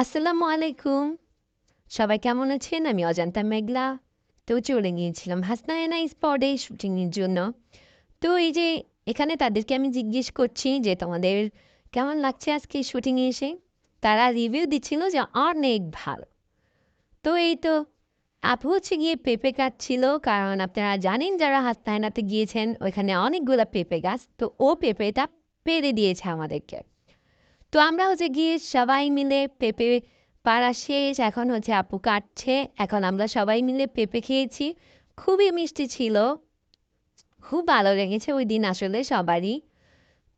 আসসালামু আলাইকুম। সবাই কেমন আছেন? আমি অজান্তা মেঘলা। তো চলে গিয়েছিলাম হাসনায়না স্পটে শুটিংয়ের জন্য। তো এই যে এখানে তাদেরকে আমি জিজ্ঞেস করছি যে তোমাদের কেমন লাগছে আজকে শুটিংয়ে এসে? তারা রিভিউ দিচ্ছিল যে অনেক ভালো। তো এই তো আপু হচ্ছে গিয়ে পেঁপে গাছ ছিল কারণ আপনারা জানেন যারা হাসনায়নাতে গিয়েছেন, ওইখানে অনেকগুলো পেঁপে গাছ। তো ও পেঁপেটা পেরে দিয়েছে আমাদেরকে। তো আমরা হচ্ছে গিয়ে সবাই মিলে পেঁপে পাড়া শেষ, এখন হচ্ছে আপু কাটছে, এখন আমরা সবাই মিলে পেঁপে খেয়েছি। খুবই মিষ্টি ছিল। খুব ভালো লেগেছে ওই দিন আসলে সবারই।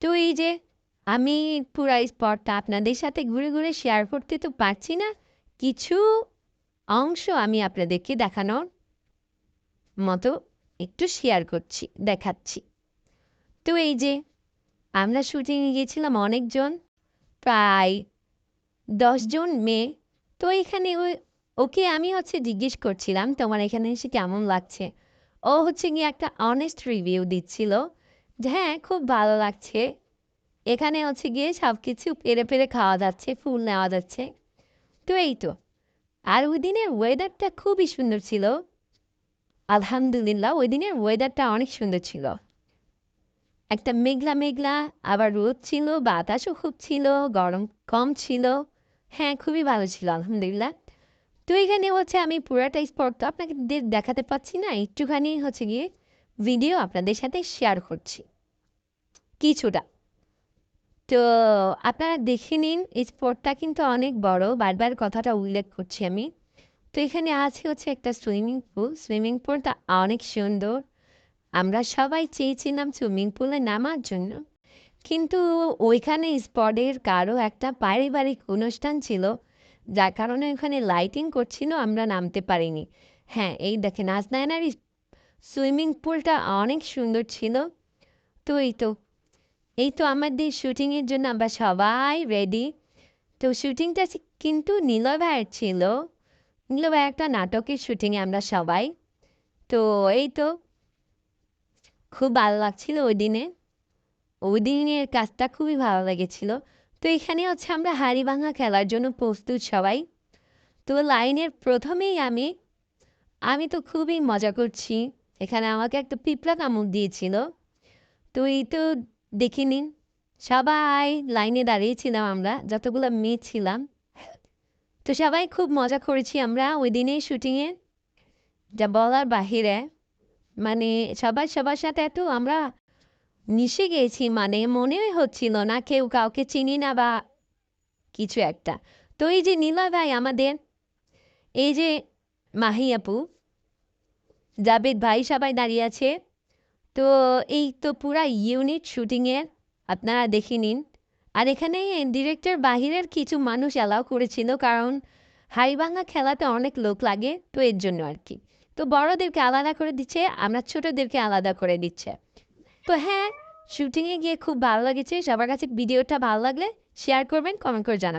তো এই যে আমি পুরা স্পটটা আপনাদের সাথে ঘুরে ঘুরে শেয়ার করতে তো পারছি না, কিছু অংশ আমি আপনাদেরকে দেখানোর মতো একটু শেয়ার করছি, দেখাচ্ছি। তো এই যে আমরা শুটিংয়ে গিয়েছিলাম অনেকজন। প্রায় দশজন মেয়ে। তো এখানে ওই, ওকে আমি হচ্ছে জিজ্ঞেস করছিলাম, তোমার এখানে এসে কেমন লাগছে? ও হচ্ছে গিয়ে একটা অনেস্ট রিভিউ দিচ্ছিল, যে হ্যাঁ খুব ভালো লাগছে। এখানে হচ্ছে গিয়ে সব কিছু পেরে পেরে খাওয়া যাচ্ছে, ফুল নেওয়া যাচ্ছে। তো এই তো। আর ওই দিনের ওয়েদারটা খুবই সুন্দর ছিল। আলহামদুলিল্লাহ, ওই দিনের ওয়েদারটা অনেক সুন্দর ছিল। একটা মেঘলা মেঘলা, আবার রোদ ছিল, বাতাসও খুব ছিল, গরম কম ছিল। হ্যাঁ খুবই ভালো ছিল, আলহামদুলিল্লাহ। তো এখানে হচ্ছে আমি পুরাটা স্পট তো আপনাকে দেখাতে পাচ্ছি না, একটুখানি হচ্ছে গিয়ে ভিডিও আপনাদের সাথে শেয়ার করছি। কিছুটা। তো আপনারা দেখে নিন, এই স্পটটা কিন্তু অনেক বড়, বারবার কথাটা উল্লেখ করছি আমি। তো এখানে আছে হচ্ছে একটা সুইমিং পুল সুইমিং পুলটা অনেক সুন্দর। আমরা সবাই চেয়েছিলাম সুইমিং পুলে নামার জন্য। কিন্তু ওইখানে স্পটের কারও একটা পারিবারিক অনুষ্ঠান ছিল, যার কারণে ওখানে লাইটিং করছিল, আমরা নামতে পারিনি। হ্যাঁ এই দেখেন আজনায়নার সুইমিং পুলটা অনেক সুন্দর ছিল। তো এই তো এই তো আমাদের শ্যুটিংয়ের জন্য আমরা সবাই রেডি তো শ্যুটিংটা কিন্তু নীলয় ভাইয়ের ছিল। নীলয় ভাই একটা নাটকের শুটিংয়ে আমরা সবাই। তো এই তো খুব ভালো লাগছিল ওই দিনে। ওই দিনের কাজটা খুবই ভালো লেগেছিল। তো এখানে হচ্ছে আমরা হাড়ি ভাঙা খেলার জন্য প্রস্তুত সবাই। তো লাইনের প্রথমেই আমি আমি তো খুবই মজা করছি। এখানে আমাকে একটা পিঁপড়া কামড় দিয়েছিল। তো এই তো দেখে নিন, সবাই লাইনে দাঁড়িয়েছিলাম আমরা, যতগুলো মেয়ে ছিলাম। তো সবাই খুব মজা করেছি আমরা ওই দিনের শুটিংয়ে। যা বলার বাহিরে। মানে সবাই সবার সাথে এত আমরা মিশে গিয়েছি মানে মনেই হচ্ছিল না কেউ কাউকে চিনি না বা কিছু একটা। তো এই যে নীলা ভাই আমাদের, এই যে মাহি আপু, জাবেদ ভাই সবাই দাঁড়িয়ে আছে, তো এই তো পুরা ইউনিট শুটিংয়ের আপনারা দেখে নিন। আর এখানে ডিরেক্টর বাহিরের কিছু মানুষ অ্যালাউ করেছিল কারণ হাড়িভাঙা খেলাতে অনেক লোক লাগে, তো এর জন্য আর কি। তো বড়দেরকে আলাদা করে দিচ্ছে, আমরা ছোটদেরকে আলাদা করে দিচ্ছে। তো হ্যাঁ শুটিংয়ে গিয়ে খুব ভালো লেগেছে। সবার কাছে ভিডিওটা ভালো লাগলে শেয়ার করবেন কমেন্ট করে জানাবেন।